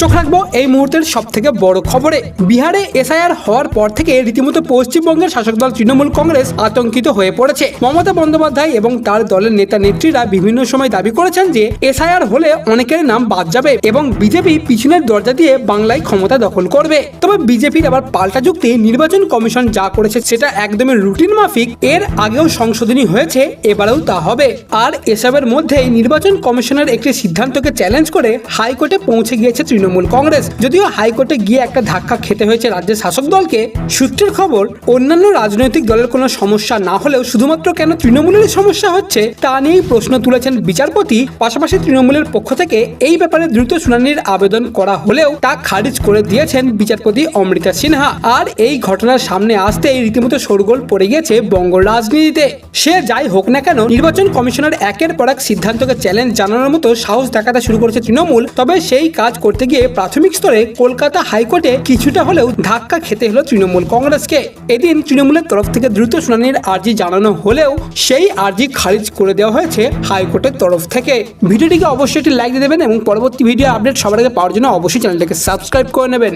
চোখ রাখব এই মুহূর্তের সব থেকে বড় খবরে। বিহারে এসআইআর হওয়ার পর থেকে রীতিমতো পশ্চিমবঙ্গের শাসক দল তৃণমূল কংগ্রেস আতঙ্কিত হয়ে পড়েছে। মমতা বন্দ্যোপাধ্যায় এবং তার দলের নেতা নেত্রীরা বিভিন্ন সময় দাবি করেছেন যে, এসআইআর হলে অনেকের নাম বাদ যাবে এবং বিজেপি পিছনের দরজা দিয়ে বাংলায় ক্ষমতা দখল করবে। তবে বিজেপির আবার পাল্টা যুক্তি, নির্বাচন কমিশন যা করেছে সেটা একদমই রুটিন মাফিক, এর আগেও সংশোধনী হয়েছে, এবারেও তা হবে। আর এসবের মধ্যেই নির্বাচন কমিশনের একটি সিদ্ধান্তকে চ্যালেঞ্জ করে হাইকোর্টে পৌঁছে গিয়েছে তৃণমূল কংগ্রেস। যদিও হাইকোর্টে গিয়ে একটা ধাক্কা খেতে হয়েছে রাজ্যের শাসক দলকে, সূত্রের খবর অন্যান্য রাজনৈতিক দলের কোনো সমস্যা না হলেও শুধুমাত্র কেন তৃণমূলের সমস্যা হচ্ছে, তা নিয়েই প্রশ্ন তুলেছেন বিচারপতি। পাশাপাশি তৃণমূলের পক্ষ থেকে এই ব্যাপারে দ্রুত শুনানির আবেদন করা হলেও তা খারিজ করে দিয়েছেন বিচারপতি অমৃতা সিনহা। আর এই ঘটনার সামনে আসতেই রীতিমতো শোরগোল পড়ে গিয়েছে বঙ্গ রাজনীতিতে। সে যাই হোক না কেন, নির্বাচন কমিশনের একের পর এক সিদ্ধান্তকে চ্যালেঞ্জ জানানোর মতো সাহস দেখাতে শুরু করেছে তৃণমূল, তবে সেই কাজ করতে গিয়ে প্রাথমিক স্তরে কলকাতা হাইকোর্টে কিছুটা হলেও ধাক্কা খেতে হলো তৃণমূল কংগ্রেসকে। এদিন তৃণমূলের তরফ থেকে দ্রুত শুনানির আর্জি জানানো হলেও সেই আর্জি খারিজ করে দেওয়া হয়েছে হাইকোর্টের তরফ থেকে। ভিডিওটিকে অবশ্যই একটি লাইক দিয়ে দেবেন এবং পরবর্তী ভিডিও আপডেট সবার আগে পাওয়ার জন্য অবশ্যই চ্যানেলটাকে সাবস্ক্রাইব করে নেবেন।